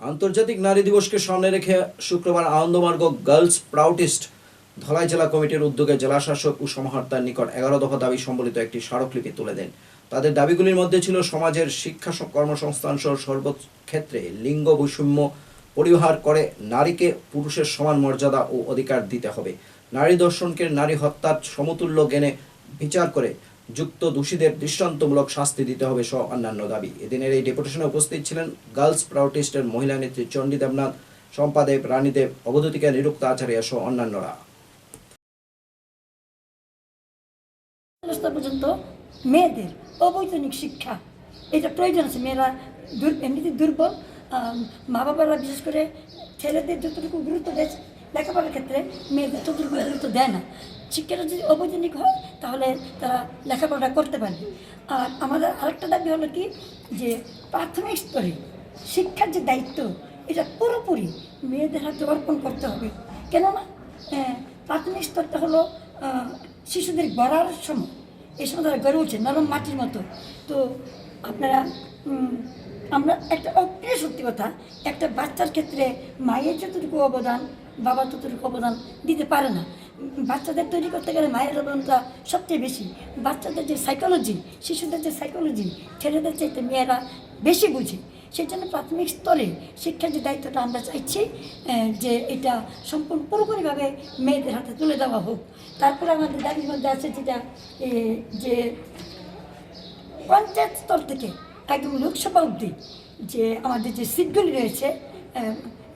আন্তর্জাতিক নারী দিবসকে সামনে রেখে শুক্রবার আনন্দমার্গ গার্লস প্রাউটিস্ট ধলাই জেলা কমিটির উদ্যোগে জেলাশাসক ও সমাহর্তার নিকট এগারো দফা দাবি সম্বলিত একটি স্মারকলিপি তুলে দেন। তাদের দাবিগুলির মধ্যে ছিল সমাজের শিক্ষা কর্মসংস্থান সহ সর্বক্ষেত্রে লিঙ্গ বৈষম্য পরিহার করে নারীকে পুরুষের সমান মর্যাদা ও অধিকার দিতে হবে। নারী দর্শনকে নারী হত্যার সমতুল্য জ্ঞানে বিচার করে যুক্ত দোষীদের দৃষ্টান্তমূলক শাস্তি দিতে হবে সহ অন্যান্য দাবি। এদিনের এই ডেপুটেশনে উপস্থিত ছিলেন গার্লস প্রাউটিস্টের মহিলা নেত্রী চণ্ডী দেবনাথ সম্পাদেব রানীদেব অবধূতিকা নিরুক্ত আচার্য সহ অন্যান্যরা। পর্যন্ত মেয়েদের অবৈতনিক শিক্ষা, এটা প্রয়োজন আছে। মেয়েরা এমনিতে দুর্বল মা বাবারা বিশেষ করে ছেলেদের যতটুকু গুরুত্ব দেয়, লেখাপড়ার ক্ষেত্রে মেয়েদের ততটুকু গুরুত্ব দেয় না। শিক্ষাটা যদি অবৈতনিক হয়, তাহলে তারা লেখাপড়া করতে পারবে। আর আমাদের আরেকটা দাবি হলো কি, যে প্রাথমিক স্তরে শিক্ষার যে দায়িত্ব, এটা পুরোপুরি মেয়েদের হাতে অর্পণ করতে হবে। কেননা প্রাথমিক স্তরটা হলো শিশুদের গড়ার সময়। এই সময় তারা গড়ে উঠছে, নরম মাটির মতো। তো আপনারা আমরা একটা অপ্রিয় সত্যি কথা, একটা বাচ্চার ক্ষেত্রে মায়ের যতটুকু অবদান, বাবা ততটুকু অবদান দিতে পারে না। বাচ্চাদের তৈরি করতে গেলে মায়ের অবদানটা সবচেয়ে বেশি। বাচ্চাদের যে সাইকোলজি শিশুদের যে সাইকোলজি ছেলেদের চাইতে মেয়েরা বেশি বুঝে। সেই জন্য প্রাথমিক স্তরে শিক্ষার যে দায়িত্বটা আমরা চাইছি যে এটা সম্পূর্ণ পুরোপুরিভাবে মেয়েদের হাতে তুলে দেওয়া হোক। তারপরে আমাদের দাবির মধ্যে আছে যেটা যে পঞ্চায়েত স্তর থেকে একদম লোকসভা অবধি যে আমাদের যে সিটগুলি রয়েছে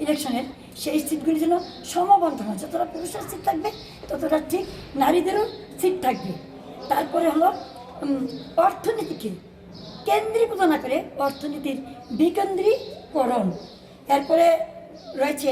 ইলেকশনের সেই সিটগুলি যেন সমবন্ধন যতটা পুরুষের সিট থাকবে, ততটা ঠিক নারীদেরও সিট থাকবে। তারপরে হলো অর্থনীতিকে কেন্দ্রীভূত না করে অর্থনীতির বিকেন্দ্রীকরণ। এরপরে রয়েছে